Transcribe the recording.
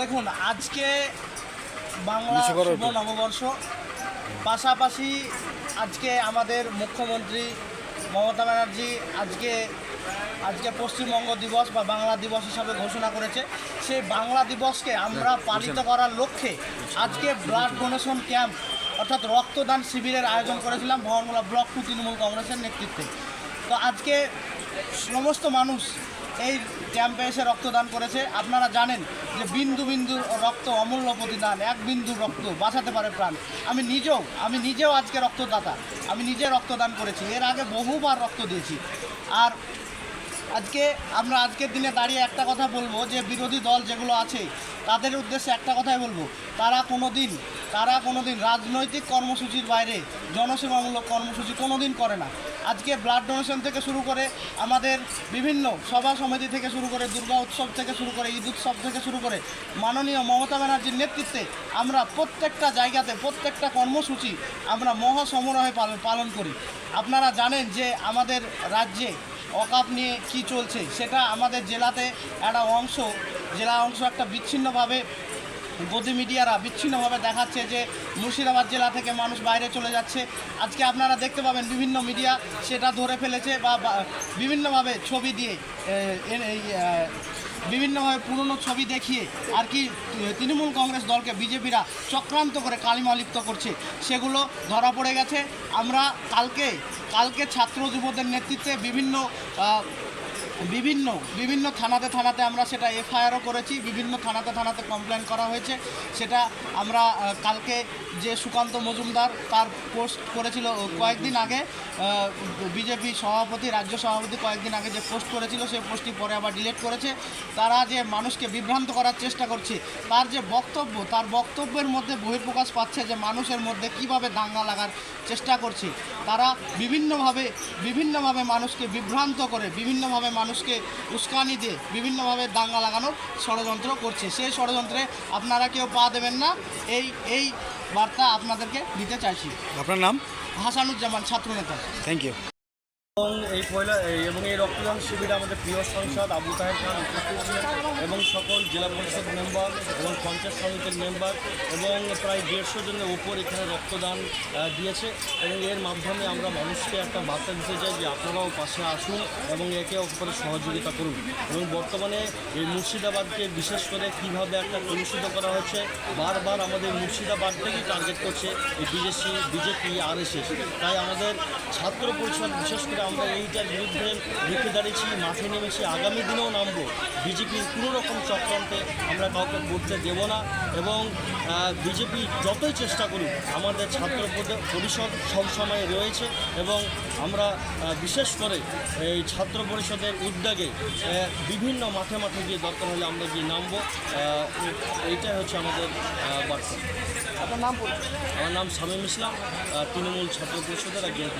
দেখুন আজকে বাংলা শুভ নববর্ষ। পাশাপাশি আজকে আমাদের মুখ্যমন্ত্রী মমতা ব্যানার্জি আজকে আজকে পশ্চিমবঙ্গ দিবস বা বাংলা দিবস হিসাবে ঘোষণা করেছে। সেই বাংলা দিবসকে আমরা পালিত করার লক্ষ্যে আজকে ব্লাড ডোনেশন ক্যাম্প অর্থাৎ রক্তদান শিবিরের আয়োজন করেছিলাম ভবনমূলা ব্লক টু তৃণমূল কংগ্রেসের নেতৃত্বে। তো আজকে সমস্ত মানুষ এই ক্যাম্পে এসে রক্তদান করেছে। আপনারা জানেন যে বিন্দু বিন্দু রক্ত, অমূল্য প্রতিদান, এক বিন্দু রক্ত বাঁচাতে পারে প্রাণ। আমি নিজেও আমি নিজেও আজকে রক্তদাতা। আমি নিজে রক্তদান করেছি। এর আগে বহুবার রক্ত দিয়েছি। আর আজকে, আমরা আজকের দিনে দাঁড়িয়ে একটা কথা বলব যে বিরোধী দল যেগুলো আছে, তাদের উদ্দেশ্যে একটা কথাই বলব। তারা কোনো দিন তারা কোনোদিন রাজনৈতিক কর্মসূচির বাইরে জনসেবামূলক কর্মসূচি কোনো দিন করে না। আজকে ব্লাড ডোনেশন থেকে শুরু করে আমাদের বিভিন্ন সভা সমিতি থেকে শুরু করে, দুর্গা উৎসব থেকে শুরু করে, ঈদ উৎসব থেকে শুরু করে মাননীয় মমতা ব্যানার্জির নেতৃত্বে আমরা প্রত্যেকটা জায়গাতে, প্রত্যেকটা কর্মসূচি আমরা মহাসমারোহে পালন করি। আপনারা জানেন যে আমাদের রাজ্যে অকাপ নিয়ে কি চলছে, সেটা আমাদের জেলাতে একটা অংশ, জেলা অংশ একটা বিচ্ছিন্নভাবে গদি মিডিয়ারা বিচ্ছিন্নভাবে দেখাচ্ছে যে মুর্শিদাবাদ জেলা থেকে মানুষ বাইরে চলে যাচ্ছে। আজকে আপনারা দেখতে পাবেন বিভিন্ন মিডিয়া সেটা ধরে ফেলেছে বা বিভিন্নভাবে ছবি দিয়ে বিভিন্নভাবে পুরনো ছবি দেখিয়ে আর কি তৃণমূল কংগ্রেস দলকে বিজেপিরা চক্রান্ত করে কালিমা লিপ্ত করছে। সেগুলো ধরা পড়ে গেছে। আমরা কালকে কালকে ছাত্র যুবদের নেতৃত্বে বিভিন্ন বিভিন্ন বিভিন্ন থানাতে থানাতে আমরা সেটা এফআইআরও করেছি, বিভিন্ন থানাতে থানাতে কমপ্লেন করা হয়েছে। সেটা আমরা কালকে যে সুকান্ত মজুমদার তার পোস্ট করেছিল কয়েকদিন আগে বিজেপি সভাপতি, রাজ্য সভাপতি কয়েকদিন আগে যে পোস্ট করেছিল সেই পোস্টটি পরে আবার ডিলিট করেছে। তারা যে মানুষকে বিভ্রান্ত করার চেষ্টা করছে, তার যে বক্তব্য, তার বক্তব্যের মধ্যে বহিঃপ্রকাশ পাচ্ছে যে মানুষের মধ্যে কীভাবে দাঙ্গা লাগার চেষ্টা করছে। তারা বিভিন্নভাবে বিভিন্নভাবে মানুষকে বিভ্রান্ত করে, বিভিন্নভাবে মানুষকে উস্কানি দিয়ে বিভিন্নভাবে দাঙ্গা লাগানোর ষড়যন্ত্র করছে। সেই ষড়যন্ত্রে আপনারা কেউ পা দেবেন না। এই এই বার্তা আপনাদেরকে দিতে চাইছি। আপনার নাম? হাসানুজ্জামান ছাত্রনেতা থ্যাংক ইউ এবং এই পয়লা এবং এই রক্তদান শিবিরে আমাদের প্রিয় সাংসদ আবু তাহের খান উপস্থিত এবং সকল জেলা পরিষদ মেম্বার এবং পঞ্চায়েত সমিতির মেম্বার এবং প্রায় দেড়শো জনের উপর এখানে রক্তদান দিয়েছে এবং এর মাধ্যমে আমরা মানুষকে একটা বার্তা দিতে চাই যে আপনারাও পাশে আসুন এবং একে অপরের সহযোগিতা করুন। এবং বর্তমানে এই মুর্শিদাবাদকে বিশেষ করে কীভাবে একটা কলুষিত করা হচ্ছে, বারবার আমাদের মুর্শিদাবাদটাকেই টার্গেট করছে এই বিজেপি বিজেপি আর তাই আমাদের ছাত্র পরিষদ বিশেষ করে আমরা এইটার বিরুদ্ধে রুখে দাঁড়িয়েছি মাঠে নেমেছি আগামী দিনেও নামবো। বিজেপির কোনো রকম চক্রান্তে আমরা কাউকে করতে দেব না এবং বিজেপি যতই চেষ্টা করুক আমাদের ছাত্র পরিষদ সবসময় রয়েছে এবং আমরা বিশেষ করে এই ছাত্র পরিষদের উদ্যোগে বিভিন্ন মাঠে মাঠে গিয়ে দরকার হলে আমরা গিয়ে নামবো। এইটাই হচ্ছে আমাদের বার্তা। আপনার নাম আমার নাম শামীম ইসলাম তৃণমূল ছাত্র পরিষদের একজন।